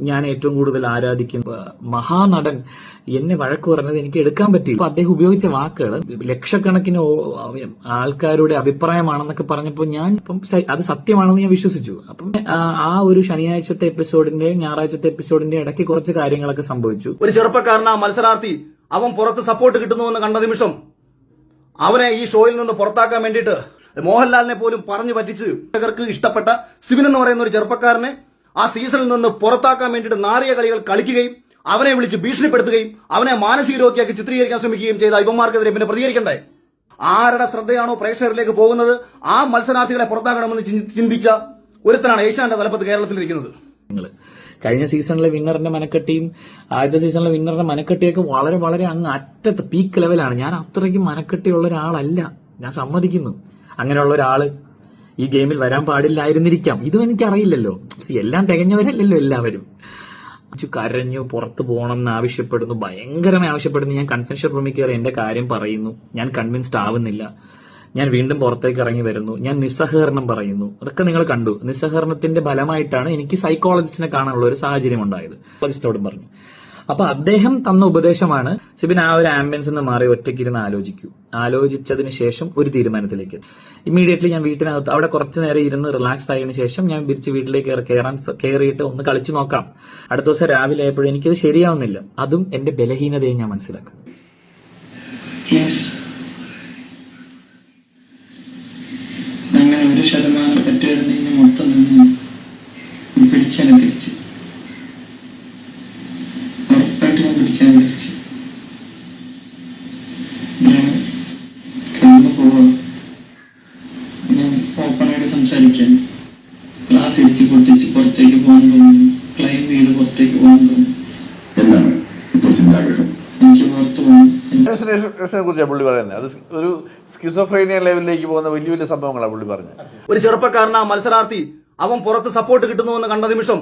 ഞാൻ ഏറ്റവും കൂടുതൽ ആരാധിക്കുന്ന മഹാനടൻ എന്നെ വഴക്ക് പറഞ്ഞത് എനിക്ക് എടുക്കാൻ പറ്റില്ല അപ്പൊ അദ്ദേഹം ഉപയോഗിച്ച വാക്കുകൾ ലക്ഷക്കണക്കിന് ആൾക്കാരുടെ അഭിപ്രായമാണെന്നൊക്കെ പറഞ്ഞപ്പോൾ ഞാൻ ഇപ്പം അത് സത്യമാണെന്ന് ഞാൻ വിശ്വസിച്ചു. അപ്പം ആ ഒരു ശനിയാഴ്ചത്തെ എപ്പിസോഡിന്റെ ഞായറാഴ്ചത്തെ എപ്പിസോഡിന്റെ ഇടയ്ക്ക് കുറച്ച് കാര്യങ്ങളൊക്കെ സംഭവിച്ചു. ഒരു ചെറുപ്പക്കാരനാ മത്സരാർത്ഥി അവൻ പുറത്ത് സപ്പോർട്ട് കിട്ടുന്നുവെന്ന് കണ്ട നിമിഷം അവനെ ഈ ഷോയിൽ നിന്ന് പുറത്താക്കാൻ വേണ്ടിയിട്ട് മോഹൻലാലിനെ പോലും പറഞ്ഞു പറ്റിച്ച് ഇഷ്ടപ്പെട്ട സിബിൻ എന്ന് പറയുന്ന ഒരു ചെറുപ്പക്കാരനെ ആ സീസണിൽ നിന്ന് പുറത്താക്കാൻ വേണ്ടിയിട്ട് നാറിയ കളികൾ കളിക്കുകയും അവനെ വിളിച്ച് ഭീഷണിപ്പെടുത്തുകയും അവനെ മാനസിക രോഗിയാക്കി ചിത്രീകരിക്കാൻ ശ്രമിക്കുകയും ചെയ്ത ഇവന്മാർക്കെതിരെ പിന്നെ പ്രതികരിക്കണ്ടേ? ആരുടെ ശ്രദ്ധയാണോ പ്രേക്ഷകരിലേക്ക് പോകുന്നത്? ആ മത്സരാർത്ഥികളെ പുറത്താക്കണമെന്ന് ചിന്തിച്ച ഒരുത്തനാണ് ഏഷ്യാന്റെ തലപ്പത്ത് കേരളത്തിലിരിക്കുന്നത്. കഴിഞ്ഞ സീസണിലെ വിന്നറിന്റെ മനക്കെട്ടിയും ആദ്യത്തെ സീസണിലെ വിന്നറിന്റെ മനക്കെട്ടിയൊക്കെ വളരെ വളരെ അങ്ങ് അറ്റത്ത് പീക്ക് ലെവലാണ് ഞാൻ അത്രയ്ക്ക് മനക്കെട്ടിയുള്ള ഒരാളല്ല. ഞാൻ സമ്മതിക്കുന്നു. അങ്ങനെയുള്ള ഒരാൾ ഈ ഗെയിമിൽ വരാൻ പാടില്ലായിരുന്നിരിക്കാം. ഇതും എനിക്കറിയില്ലല്ലോ. See, എല്ലാം തികഞ്ഞവരല്ലല്ലോ എല്ലാവരും. അച്ചു കരഞ്ഞു പുറത്തു പോകണം എന്ന് ആവശ്യപ്പെടുന്നു. ഭയങ്കരമായി ആവശ്യപ്പെടുന്നു. ഞാൻ കൺഫെൻഷൻ റൂമിൽ കയറി എന്റെ കാര്യം പറയുന്നു. ഞാൻ കൺവിൻസ്ഡ് ആവുന്നില്ല. ഞാൻ വീണ്ടും പുറത്തേക്ക് ഇറങ്ങി വരുന്നു. ഞാൻ നിസ്സഹകരണം പറയുന്നു. അതൊക്കെ നിങ്ങൾ കണ്ടു. നിസ്സഹകരണത്തിന്റെ ഫലമായിട്ടാണ് എനിക്ക് സൈക്കോളജിസ്റ്റിനെ കാണാനുള്ള ഒരു സാഹചര്യം ഉണ്ടായത്. സൈക്കോളജിസ്റ്റോടും പറഞ്ഞു. അപ്പൊ അദ്ദേഹം തന്ന ഉപദേശമാണ് സിബിൻ ആ ഒരു ആംബിയൻസ് എന്ന് മാറി ഒറ്റയ്ക്ക് ഇരുന്ന് ആലോചിക്കൂ. ആലോചിച്ചതിന് ശേഷം ഒരു തീരുമാനത്തിലേക്ക് ഇമ്മീഡിയറ്റ്ലി ഞാൻ വീട്ടിനകത്ത് അവിടെ കുറച്ച് നേരം ഇരുന്ന് റിലാക്സ് ആയതിനു ശേഷം ഞാൻ തിരിച്ച് വീട്ടിലേക്ക് കയറി- കയറാൻ കയറിയിട്ട് ഒന്ന് കളിച്ചു നോക്കാം. അടുത്ത ദിവസം രാവിലെ ആയപ്പോഴും എനിക്കത് ശരിയാവുന്നില്ല. അതും എന്റെ ബലഹീനതയെ ഞാൻ മനസ്സിലാക്കും ശതമാനം പറ്റുമായിരുന്നെങ്കിൽ മൊത്തം നിന്ന് തിരിച്ച് ഉറപ്പായിട്ട് ഞാൻ പിടിച്ചാൽ തിരിച്ച് ഞാൻ കടന്നു പോവാ ഞാൻ ഓപ്പണായിട്ട് സംസാരിക്കാൻ ക്ലാസ് ഇടിച്ച് പൊട്ടിച്ച് പുറത്തേക്ക് പോകാൻ തോന്നുന്നു ക്ലൈം ചെയ്ത് പുറത്തേക്ക് പോകാൻ തോന്നുന്നു എന്താണ് ഇപ്പോൾ സിന്റെ എനിക്ക് പുറത്ത് പോകണം ഹാലൂസിനേഷനെ കുറിച്ചാണ് പുള്ളി പറയുന്നത്. അത് ഒരു സ്കിസോഫ്രേനിയ ലെവലിലേക്ക് പോകുന്ന വലിയ വലിയ സംഭവങ്ങളാണ് പുള്ളി പറഞ്ഞത്. ഒരു ചെറുപ്പക്കാരനാ മത്സരാർത്ഥി. അവൻ പുറത്ത് സപ്പോർട്ട് കിട്ടുന്നുവെന്ന് കണ്ട നിമിഷം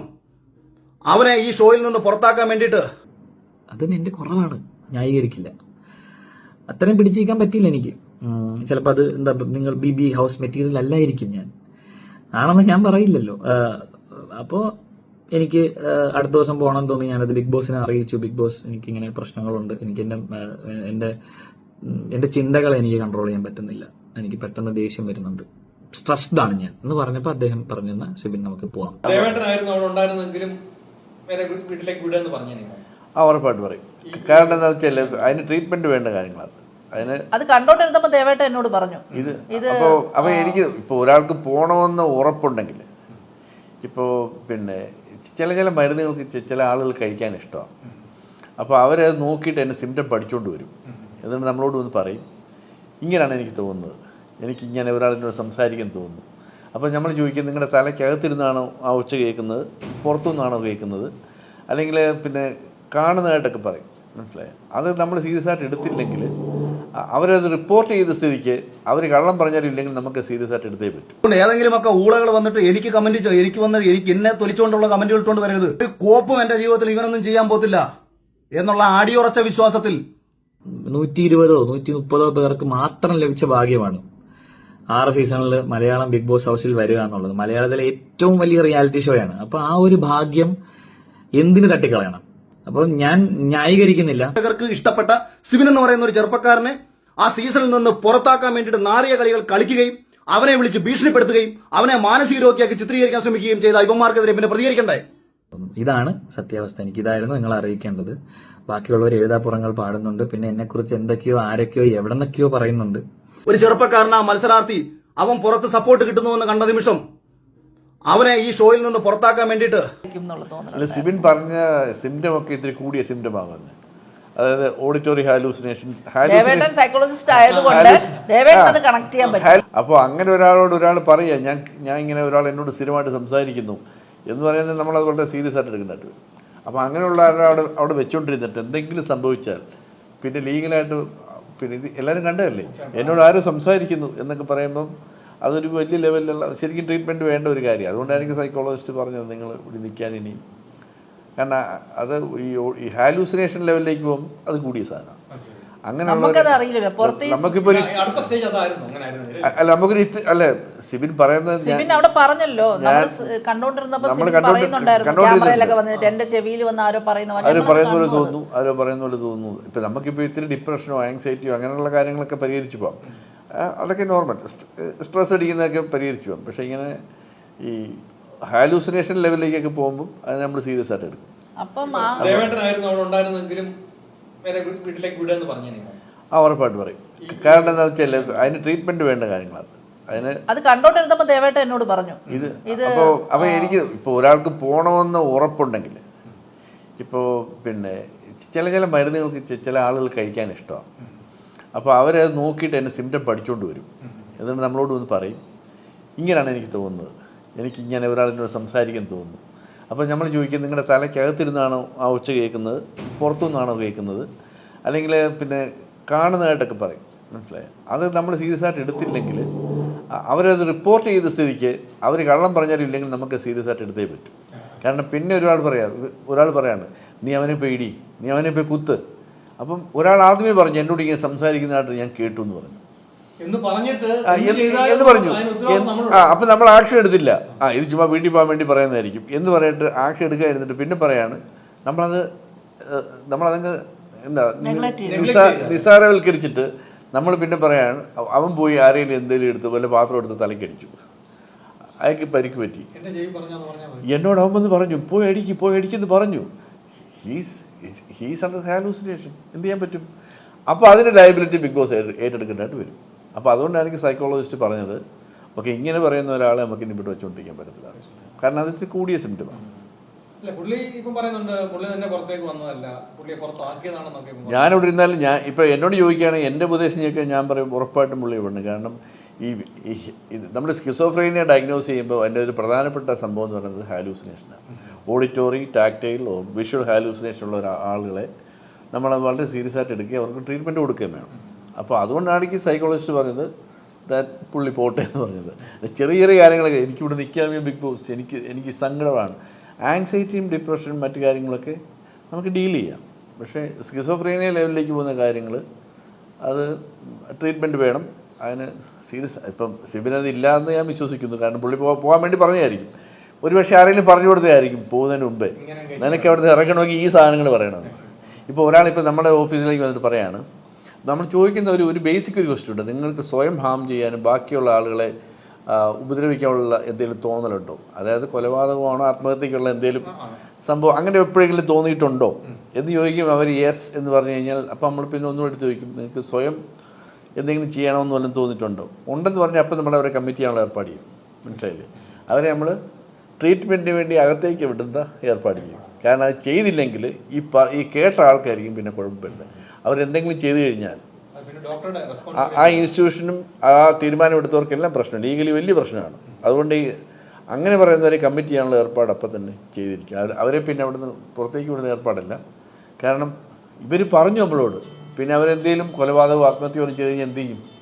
അവനെ ഈ ഷോയിൽ നിന്ന് പുറത്താക്കാൻ വേണ്ടിയിട്ട് അതും എന്റെ കുറവാണ്. ന്യായീകരിക്കില്ല. അത്രയും പിടിച്ചിരിക്കാൻ പറ്റിയില്ല എനിക്ക്. ചിലപ്പോൾ അത് എന്താ നിങ്ങൾ ബി ബി ഹൗസ് മെറ്റീരിയൽ അല്ലായിരിക്കും ഞാൻ. ആണെന്ന് ഞാൻ പറയില്ലല്ലോ. അപ്പോൾ എനിക്ക് അടുത്ത ദിവസം പോകണം തോന്നി ഞാനത് ബിഗ് ബോസിനെ അറിയിച്ചു. ബിഗ് ബോസ് എനിക്ക് ഇങ്ങനെ പ്രശ്നങ്ങളുണ്ട്. എനിക്ക് എന്റെ എന്റെ എന്റെ ചിന്തകളെ എനിക്ക് കൺട്രോൾ ചെയ്യാൻ പറ്റുന്നില്ല. എനിക്ക് പെട്ടെന്ന് ദേഷ്യം വരുന്നുണ്ട്. സ്ട്രെസ്ഡ് ആണ് ഞാൻ. എന്ന് പറഞ്ഞപ്പോൾ അദ്ദേഹം പറഞ്ഞെന്ന സിബിൻ നമുക്ക് പോകാം വീട്ടിലേക്ക് വിടുക പറഞ്ഞു നിങ്ങൾ ആ ഉറപ്പായിട്ട് പറയും. കാരണം എന്താണെന്ന് വെച്ചാൽ അതിന് ട്രീറ്റ്മെന്റ് വേണ്ട കാര്യങ്ങളാണ്. അതിന് അത് കണ്ടോണ്ടിരുന്നപ്പോ ദേവേട്ട എന്നോട് പറഞ്ഞു. ഇത് അപ്പോൾ അപ്പോൾ എനിക്ക് ഇപ്പോൾ ഒരാൾക്ക് പോകണമെന്ന് ഉറപ്പുണ്ടെങ്കിൽ ഇപ്പോ പിന്നെ ചില ചില മരുന്നുകൾക്ക് ചില ആളുകൾ കഴിക്കാൻ ഇഷ്ടമാണ്. അപ്പോൾ അവരത് നോക്കിയിട്ട് എന്നെ സിംറ്റം പഠിച്ചുകൊണ്ട് വരും. എന്നിട്ട് നമ്മളോട് വന്ന് പറയും. ഇങ്ങനെയാണ് എനിക്ക് തോന്നുന്നത്. എനിക്ക് ഇങ്ങനെ ഒരാളിനോട് സംസാരിക്കാൻ തോന്നുന്നു. അപ്പോൾ നമ്മൾ ചോദിക്കും നിങ്ങളുടെ തലയ്ക്കകത്തിരുന്നാണോ ആ ഉച്ച കേൾക്കുന്നത്? പുറത്തുനിന്നാണോ കേൾക്കുന്നത്? അല്ലെങ്കിൽ പിന്നെ കാണുന്നതായിട്ടൊക്കെ പറയും. മനസ്സിലായോ? അത് നമ്മൾ സീരിയസ് ആയിട്ട് എടുത്തില്ലെങ്കിൽ അവരത് റിപ്പോർട്ട് ചെയ്ത സ്ഥിതിക്ക് അവർ കള്ളം പറഞ്ഞാലും ഇല്ലെങ്കിൽ നമുക്ക് സീരിയസ് ആയിട്ട് എടുത്തേ പറ്റും. ഏതെങ്കിലും ഒക്കെ ഊളകൾ വന്നിട്ട് എനിക്ക് കമന്റ് ചെയ്യോ എനിക്ക് വന്ന് എനിക്ക് എന്നെ തൊലിച്ചുകൊണ്ടുള്ള കമന്റുകൾ ഇട്ടുകൊണ്ട് വരരുത്. ഒരു കോപ്പും എന്റെ ജീവിതത്തിൽ ഇവനൊന്നും ചെയ്യാൻ പോത്തില്ല എന്നുള്ള ആടിയുറച്ച വിശ്വാസത്തിൽ. നൂറ്റി ഇരുപതോ നൂറ്റി മുപ്പതോ പേർക്ക് മാത്രം ലഭിച്ച ഭാഗ്യമാണ് ആറ് സീസണിൽ മലയാളം ബിഗ് ബോസ് ഹൗസിൽ വരിക എന്നുള്ളത്. മലയാളത്തിലെ ഏറ്റവും വലിയ റിയാലിറ്റി ഷോയാണ് അപ്പൊ ആ ഒരു ഭാഗ്യം എന്തിന് തട്ടിക്കളയണം? അപ്പൊ ഞാൻ ന്യായീകരിക്കുന്നില്ല. ഇഷ്ടപ്പെട്ട സിബിൻ എന്ന് പറയുന്ന ഒരു ചെറുപ്പക്കാരനെ ആ സീസണിൽ നിന്ന് പുറത്താക്കാൻ വേണ്ടിയിട്ട് നാറിയ കളികൾ കളിക്കുകയും അവനെ വിളിച്ച് ഭീഷണിപ്പെടുത്തുകയും അവനെ മാനസിക രോഗിയാക്കി ചിത്രീകരിക്കാൻ ശ്രമിക്കുകയും ചെയ്ത ഇവന്മാർക്കെതിരെ പിന്നെ പ്രതികരിക്കണ്ടേ? ഇതാണ് സത്യാവസ്ഥ. എനിക്ക് ഇതായിരുന്നു നിങ്ങൾ അറിയിക്കേണ്ടത്. ബാക്കിയുള്ളവർ എഴുതാപ്പുറങ്ങൾ പാടുന്നുണ്ട്. പിന്നെ എന്നെക്കുറിച്ച് എന്തൊക്കെയോ ആരൊക്കെയോ എവിടെ നിന്നൊക്കെയോ പറയുന്നുണ്ട്. ഒരു ചെറുപ്പക്കാരൻ ആ മത്സരാർത്ഥി അവൻ പുറത്ത് സപ്പോർട്ട് കിട്ടുന്നുവെന്ന് കണ്ട നിമിഷം അവനെ ഈ ഷോയിൽ നിന്ന് പുറത്താക്കാൻ വേണ്ടിയിട്ട് സിബിൻ പറഞ്ഞ സിംറ്റം ഒക്കെ ഇത്തിരി കൂടിയ സിംറ്റം ആകുന്നത് അതായത് ഓഡിറ്റോറി ഹാലൂസിനേഷൻ സൈക്കോളജിസ്റ്റ് ആയതുകൊണ്ട് കണക്ട് ചെയ്യാൻ പറ്റും. അപ്പോൾ അങ്ങനെ ഒരാളോട് ഒരാൾ പറയുക ഞാൻ ഞാൻ ഇങ്ങനെ ഒരാൾ എന്നോട് സ്ഥിരമായിട്ട് സംസാരിക്കുന്നു എന്ന് പറയുന്നത് നമ്മൾ അത് വളരെ സീരിയസ് ആയിട്ട് എടുക്കേണ്ടതായിട്ട് വരും. അപ്പോൾ അങ്ങനെയുള്ള ഒരാൾ അവിടെ വെച്ചുകൊണ്ടിരുന്നിട്ട് എന്തെങ്കിലും സംഭവിച്ചാൽ പിന്നെ ലീഗലായിട്ട് പിന്നെ ഇത് എല്ലാവരും കണ്ടതല്ലേ? എന്നോട് ആരും സംസാരിക്കുന്നു എന്നൊക്കെ പറയുമ്പം അതൊരു വലിയ ലെവലിലുള്ള ശരിക്കും ട്രീറ്റ്മെന്റ് വേണ്ട ഒരു കാര്യം. അതുകൊണ്ടായിരിക്കും സൈക്കോളജിസ്റ്റ് പറഞ്ഞത് നിങ്ങൾ ഇവിടെ നിൽക്കാൻ ഇനി കാരണം അത് ഈ ഹാലൂസിനേഷൻ ലെവലിലേക്ക് പോകും അത് കൂടിയ സാധനം. അങ്ങനെ ആയിരുന്നു അല്ല നമുക്കൊരു അല്ലെ സിബിൻ പറയുന്നത് അവിടെ പറഞ്ഞല്ലോ. നമ്മൾ കണ്ടോണ്ടിരുന്നപ്പോ എന്റെ ചെവിയിൽ വന്ന് ആരോ പറയുന്ന പറയുന്ന പോലെ തോന്നുന്നു. ആരോ പറയുന്ന പോലെ തോന്നുന്നു. ഇപ്പൊ നമുക്കിപ്പോ ഇത്തിരി ഡിപ്രഷനോ ആങ്സൈറ്റിയോ അങ്ങനെയുള്ള കാര്യങ്ങളൊക്കെ പരിഹരിച്ചു പോകാം അതൊക്കെ നോർമൽ സ്ട്രെസ് അടിക്കുന്നതൊക്കെ പരിഹരിച്ചു പോകാം പക്ഷെ ഇങ്ങനെ ഈ ഹാലൂസിനേഷൻ ലെവലിലേക്കൊക്കെ പോകുമ്പോൾ അത് നമ്മൾ സീരിയസ് ആയിട്ട് എടുക്കും. അപ്പം ആ ഉറപ്പായിട്ട് പറയും. കാരണം എന്താണെന്ന് വെച്ചാൽ അതിന് ട്രീറ്റ്മെന്റ് വേണ്ട കാര്യങ്ങളാണ്. അതിന് അത് കണ്ടോണ്ടിരുന്നപ്പോ ദേവേട്ട എന്നോട് പറഞ്ഞു. ഇത് അപ്പോൾ അപ്പോൾ എനിക്ക് ഇപ്പോൾ ഒരാൾക്ക് പോകണമെന്ന് ഉറപ്പുണ്ടെങ്കിൽ ഇപ്പോൾ പിന്നെ ചില ചില മരുന്നുകൾക്ക് ചില ആളുകൾ കഴിക്കാൻ ഇഷ്ടമാണ്. അപ്പോൾ അവരത് നോക്കിയിട്ട് എന്നെ സിംറ്റം പഠിച്ചുകൊണ്ട് വരും. എന്നിട്ട് നമ്മളോട് വന്ന് പറയും. ഇങ്ങനെയാണ് എനിക്ക് തോന്നുന്നത്. എനിക്ക് ഇങ്ങനെ ഒരാളിനോട് സംസാരിക്കാൻ തോന്നുന്നു. അപ്പോൾ നമ്മൾ ചോദിക്കും നിങ്ങളുടെ തലയ്ക്കകത്തിരുന്നാണോ ആ ഉച്ച കേൾക്കുന്നത്? പുറത്തുനിന്നാണോ കേൾക്കുന്നത്? അല്ലെങ്കിൽ പിന്നെ കാണുന്നതായിട്ടൊക്കെ പറയും. മനസ്സിലായോ? അത് നമ്മൾ സീരിയസ് ആയിട്ട് എടുത്തില്ലെങ്കിൽ അവരത് റിപ്പോർട്ട് ചെയ്ത സ്ഥിതിക്ക് അവർ കള്ളം പറഞ്ഞാലും ഇല്ലെങ്കിൽ നമുക്ക് സീരിയസ് ആയിട്ട് എടുത്തേ പറ്റും. കാരണം പിന്നെ ഒരാൾ പറയാം ഒരാൾ പറയാണ് നീ അവനെ പോയി ഇടി നീ അവനെ പോയി കുത്ത്. അപ്പം ഒരാൾ ആദ്യമേ പറഞ്ഞു എന്നോട് ഇങ്ങനെ സംസാരിക്കുന്നതായിട്ട് ഞാൻ കേട്ടു എന്ന് പറഞ്ഞു. എന്ന് പറഞ്ഞിട്ട് എന്ന് പറഞ്ഞു. ആ അപ്പം നമ്മൾ ആക്ഷൻ എടുത്തില്ല. ആ ഇത് ചുമ്മാ വീട്ടിൽ പോകാൻ വേണ്ടി പറയുന്നതായിരിക്കും. എന്ന് പറഞ്ഞിട്ട് ആക്ഷൻ എടുക്കുക ഇരുന്നിട്ട് പിന്നെ പറയാണ് നമ്മളത് നമ്മളതങ്ങ് എന്താ നിസാ- നിസ്സാരവൽക്കരിച്ചിട്ട് നമ്മൾ പിന്നെ പറയാണ് അവൻ പോയി ആരെങ്കിലും എന്തെങ്കിലും എടുത്ത് വല്ല പാത്രം എടുത്ത് തലക്കടിച്ചു. അയാൾക്ക് പരിക്ക് പറ്റി. എന്നോട് അവൻ വന്ന് പറഞ്ഞു പോയി അടിക്ക് പോയി അടിക്കെന്ന് പറഞ്ഞു. ഹീസ് ഹീസ് അണ്ടർ ഹാലൂസിനേഷൻ എന്ത് ചെയ്യാൻ പറ്റും? അപ്പോൾ അതിന്റെ ലയബിലിറ്റി ബിഗ് ബോസ് ഏറ്റെടുക്കേണ്ടതായിട്ട് വരും. അപ്പോൾ അതുകൊണ്ടാണ് എനിക്ക് സൈക്കോളജിസ്റ്റ് പറഞ്ഞത് ഓക്കെ ഇങ്ങനെ പറയുന്ന ഒരാളെ നമുക്ക് ഇനി ഇവിടെ വെച്ചുകൊണ്ടിരിക്കാൻ പറ്റത്തില്ല. കാരണം അത് ഇത്തിരി കൂടിയ സിംറ്റമാണ് ഇപ്പം ഇപ്പം ഞാനിവിടെ ഇരുന്നാലും ഞാൻ ഇപ്പോൾ എന്നോട് ചോദിക്കുകയാണെങ്കിൽ എന്റെ ഉപദേശം ചോദിക്കാൻ ഞാൻ പറയും ഉറപ്പായിട്ടും പുള്ളി വിടണം കാരണം ഈ നമ്മൾ സ്കിസോഫ്രീനിയെ ഡയഗ്നോസ് ചെയ്യുമ്പോൾ എന്റെ ഒരു പ്രധാനപ്പെട്ട സംഭവം എന്ന് പറയുന്നത് ഹാലൂസിനേഷനാണ് ഓഡിറ്റോറി ടാക്ടൈൽ വിഷ്വൽ ഹാലൂസിനേഷൻ ഉള്ള ആളുകളെ നമ്മൾ വളരെ സീരിയസ് ആയിട്ട് എടുക്കുകയും അവർക്ക് ട്രീറ്റ്മെന്റ് കൊടുക്കുകയും വേണം. അപ്പോൾ അതുകൊണ്ടാണ് എനിക്ക് സൈക്കോളജിസ്റ്റ് പറഞ്ഞത് ദാറ്റ് പുള്ളി പോട്ടെ എന്ന് പറഞ്ഞത്. ചെറിയ ചെറിയ കാര്യങ്ങളൊക്കെ എനിക്കിവിടെ നിൽക്കാമേ ബിഗ് ബോസ് എനിക്ക് എനിക്ക് സങ്കടമാണ്. ആങ്സൈറ്റിയും ഡിപ്രഷനും മറ്റു കാര്യങ്ങളൊക്കെ നമുക്ക് ഡീൽ ചെയ്യാം. പക്ഷേ സ്കിസോഫ്രീനിയ ലെവലിലേക്ക് പോകുന്ന കാര്യങ്ങൾ അത് ട്രീറ്റ്മെന്റ് വേണം. അതിന് സീരിയസ് ഇപ്പം സിബിനത് ഇല്ല എന്ന് ഞാൻ വിശ്വസിക്കുന്നു. കാരണം പുള്ളി പോകാൻ വേണ്ടി പറഞ്ഞതായിരിക്കും. ഒരു പക്ഷേ ആരെങ്കിലും പറഞ്ഞു കൊടുത്തതായിരിക്കും പോകുന്നതിന് മുമ്പേ. നിനക്ക് അവിടുന്ന് ഇറങ്ങണമെങ്കിൽ ഈ സാധനങ്ങൾ പറയണം ഇപ്പോൾ ഒരാളിപ്പോൾ നമ്മുടെ ഓഫീസിലേക്ക് വന്നിട്ട് പറയാണ് നമ്മൾ ചോദിക്കുന്ന ഒരു ഒരു ബേസിക് ഒരു ക്വസ്റ്റ്യൻ ഉണ്ട്. നിങ്ങൾക്ക് സ്വയം ഹാം ചെയ്യാനും ബാക്കിയുള്ള ആളുകളെ ഉപദ്രവിക്കാനുള്ള എന്തെങ്കിലും തോന്നലുണ്ടോ? അതായത് കൊലപാതകമാണോ ആത്മഹത്യക്കുള്ള എന്തെങ്കിലും സംഭവം അങ്ങനെ എപ്പോഴെങ്കിലും തോന്നിയിട്ടുണ്ടോ? എന്ന് ചോദിക്കും. അവർ യെസ് എന്ന് പറഞ്ഞു കഴിഞ്ഞാൽ അപ്പം നമ്മൾ പിന്നെ ഒന്നും എടുത്ത് ചോദിക്കും. നിങ്ങൾക്ക് സ്വയം എന്തെങ്കിലും ചെയ്യണമെന്ന് വല്ലതും തോന്നിയിട്ടുണ്ടോ? ഉണ്ടെന്ന് പറഞ്ഞാൽ അപ്പം നമ്മൾ അവരെ കമ്മിറ്റ് ചെയ്യാനുള്ള ഏർപ്പാട് ചെയ്യും. മനസ്സിലായില്ലേ? അവരെ നമ്മൾ ട്രീറ്റ്മെന്റിന് വേണ്ടി അകത്തേക്ക് വിടുന്ന ഏർപ്പാട് ചെയ്യും. കാരണം അത് ചെയ്തില്ലെങ്കിൽ ഈ പ ഈ കേട്ട ആൾക്കായിരിക്കും പിന്നെ കുഴപ്പമില്ല അവരെന്തെങ്കിലും ചെയ്തു കഴിഞ്ഞാൽ ആ- ഇൻസ്റ്റിറ്റ്യൂഷനും ആ ഇൻസ്റ്റിറ്റ്യൂഷനും ആ തീരുമാനമെടുത്തവർക്കെല്ലാം പ്രശ്നം ലീഗലി വലിയ പ്രശ്നമാണ്. അതുകൊണ്ട് ഈ അങ്ങനെ പറയുന്നവരെ കമ്മിറ്റ് ചെയ്യാനുള്ള ഏർപ്പാട് അപ്പം തന്നെ ചെയ്തിരിക്കും. അവർ അവരെ പിന്നെ അവിടുന്ന് പുറത്തേക്ക് വിടുന്ന ഏർപ്പാടല്ല. കാരണം ഇവർ പറഞ്ഞു നമ്മളോട്. പിന്നെ അവരെന്തെങ്കിലും കൊലപാതകവും ആത്മഹത്യയോ ചെയ്ത് കഴിഞ്ഞാൽ എന്ത് ചെയ്യും?